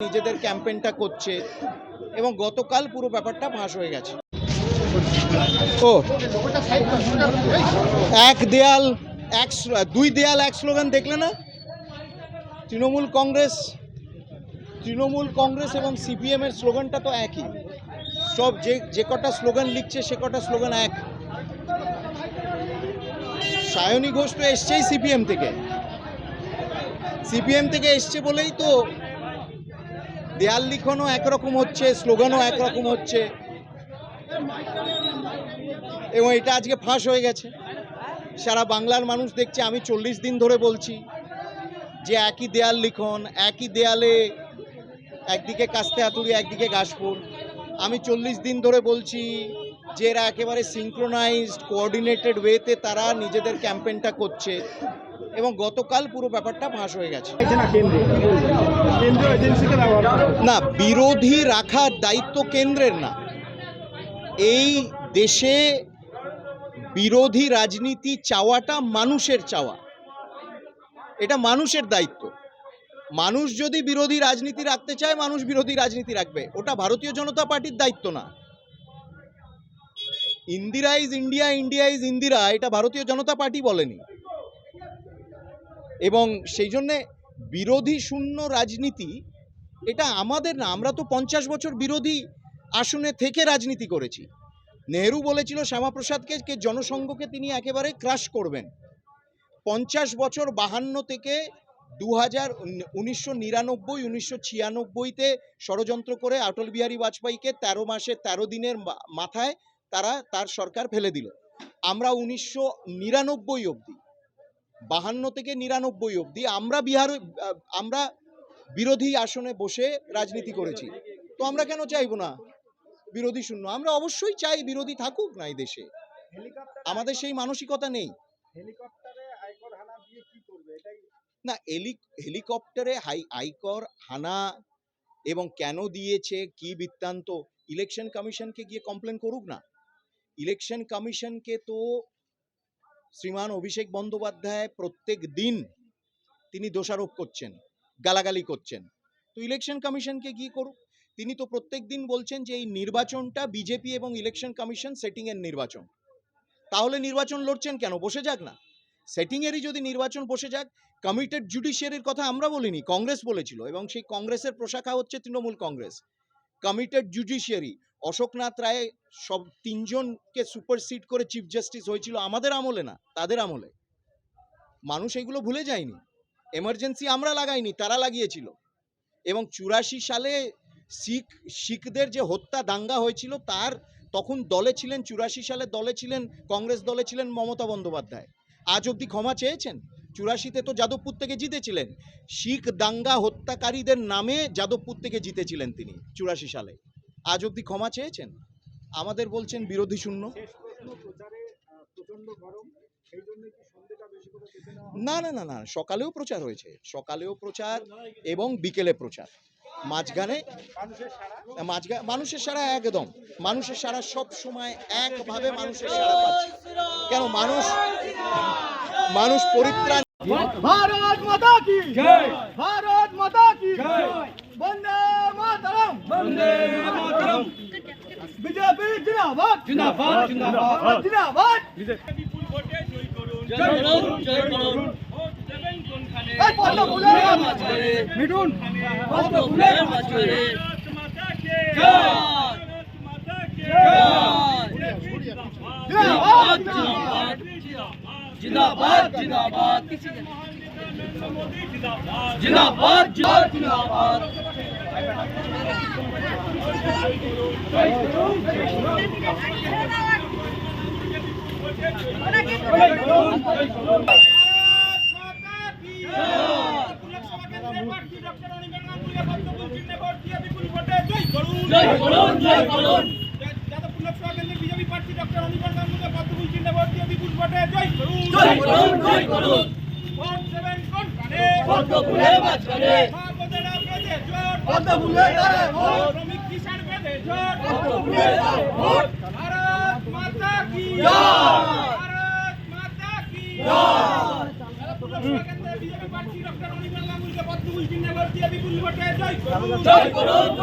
নিজেদের ক্যাম্পেইনটা করছে এবং গতকাল পুরো ব্যাপারটা ফাঁস হয়ে গেছে। ও, এক দেয়াল, এক দুই দেয়াল, এক স্লোগান দেখলে না? তৃণমূল কংগ্রেস তৃণমূল কংগ্রেস এবং সিপিএম এর স্লোগানটা তো একই। সব যে যে কটা স্লোগান লিখছে সে কটা স্লোগান এক। সায়নী ঘোষ তো এসছেই সিপিএম থেকে। সিপিএম থেকে এসছে বলেই তো দেয়াল লিখনও একরকম হচ্ছে, স্লোগানও একরকম হচ্ছে। এবং এটা আজকে ফাঁস হয়ে গেছে। সারা বাংলার মানুষ দেখছে, আমি চল্লিশ দিন ধরে বলছি যে একই দেয়াল লিখন, একই দেয়ালে একদিকে কাস্তে হাতুড়ি, একদিকে ঘাসপুর আমি চল্লিশ দিন ধরে বলছি যে এরা একেবারে সিঙ্ক্রোনাইজড কোঅর্ডিনেটেড ওয়েতে তারা নিজেদের ক্যাম্পেইনটা করছে এবং গতকাল পুরো ব্যাপারটা ফাঁস হয়ে গেছে। না বিরোধী রাখার দায়িত্ব কেন্দ্রের না। এই দেশে বিরোধী রাজনীতি চাওয়াটা মানুষের চাওয়া। এটা মানুষের দায়িত্ব। মানুষ যদি বিরোধী রাজনীতি রাখতে চায় মানুষ বিরোধী রাজনীতি রাখবে। ওটা ভারতীয় জনতা পার্টির দায়িত্ব না। Indira is India India is Indira, এটা ভারতীয় জনতা পার্টি বলেনি। এবং সেই জন্যে বিরোধী শূন্য রাজনীতি, এটা আমাদের না, আমরা তো পঞ্চাশ বছর বিরোধী আসনে থেকে রাজনীতি করেছি। নেহেরু বলেছিল শ্যামাপ্রসাদকে কে জনসংঘকে তিনি একেবারে ক্রাশ করবেন। পঞ্চাশ বছর বাহান্ন থেকে দু হাজার উনিশশো নিরানব্বই, উনিশশো ছিয়ানব্বইতে ষড়যন্ত্র করে অটল বিহারী বাজপেয়ীকে তেরো মাসে তেরো দিনের মাথায় তারা তার সরকার ফেলে দিল। আমরা উনিশশো নিরানব্বই অবধি বাহান্ন থেকে নিরানব্বই অবধি আমরা বিহার আমরা বিরোধী আসনে বসে রাজনীতি করেছি। তো আমরা কেন চাইব না? বিরোধী শূন্য। আমরা অবশ্যই চাই বিরোধী থাকুক না এই দেশে। আমাদের সেই মানসিকতা নেই। না হেলিকপ্টারে হাই আয়কর হানা এবং কেন দিয়েছে কি বৃত্তান্ত ইলেকশন কমিশনকে গিয়ে কমপ্লেন করুক না। ইলেকশন কমিশনকে তো শ্রীমান অভিষেক বন্দ্যোপাধ্যায় প্রত্যেক দিন তিনি দোষারোপ করছেন, গালাগালি করছেন। তো ইলেকশন কমিশনকে গিয়ে করুক? তিনি তো প্রত্যেক দিন বলছেন যে এই নির্বাচনটা বিজেপি এবং ইলেকশন কমিশন সেটিংয়ের নির্বাচন। তাহলে নির্বাচন লড়ছেন কেন? বসে যাক না। সেটিংয়েরই যদি নির্বাচন বসে যাক কমিটেড জুডিশিয়ারির কথা আমরা বলিনি, কংগ্রেস বলেছিল এবং সেই কংগ্রেসের প্রশাখা হচ্ছে তৃণমূল কংগ্রেস। কমিটেড জুডিশিয়ারি অশোকনাথ রায় সব তিনজনকে সুপারসিড করে চিফ জাস্টিস হয়েছিল আমাদের আমলে না, তাদের আমলে। মানুষ এগুলো ভুলে যায়নি। এমার্জেন্সি আমরা লাগাইনি, তারা লাগিয়েছিল। এবং চুরাশি সালে শিখ, শিখদের যে হত্যা দাঙ্গা হয়েছিল, তার তখন দলে ছিলেন, চুরাশি সালে দলে ছিলেন, কংগ্রেস দলে ছিলেন মমতা বন্দ্যোপাধ্যায়। আজ অবধি ক্ষমা চেয়েছেন? চুরাশিতে তো যাদবপুর থেকে জিতেছিলেন। শিখ দাঙ্গা হত্যাকারীদের নামে যাদবপুর থেকে জিতেছিলেন তিনি, চুরাশি সালে। আজ অবধি ক্ষমা চেয়েছেন? আমাদের বলছেন বিরোধী শূন্য। না না না না সকালেও প্রচার হয়েছে। সকালেও প্রচার এবং বিকেলে প্রচার। মাঝখানে মানুষের সারা মানুষের সারা একদম। মানুষের সারা সব সময় একভাবে মানুষের সারা পাচ্ছে। কেন মানুষ মানুষ পরিত্রাণ ভারত মাতা কি? ভারত মাতা কি? বন্দে মাতরম। বন্দে মাতরম বিজেপি জিন্দাবাদ। জিন্দাবাদ জিন্দাবাদ। জিন্দাবাদ বিপুল ভোটে জয় করুন জয় করুন। জয় করুন ভোট দেবেন কোনখানে এই পদ্ম ফুলের মাঝখানে মিঠুন। পদ্ম ফুলের মাঝখানে। মাতা কে জয়। মাতা কে জিন্দাবাদ জিন্দাবাদ। জিন্দাবাদ জিন্দাবাদ। নরেন্দ্র মোদী জিন্দাবাদ জিন্দাবাদ। পদ্ম বোনেরা বেঁধে জোট পদ্ম ফুলের দ্বারে বিজেপি প্রার্থী ডক্টর জয় করুন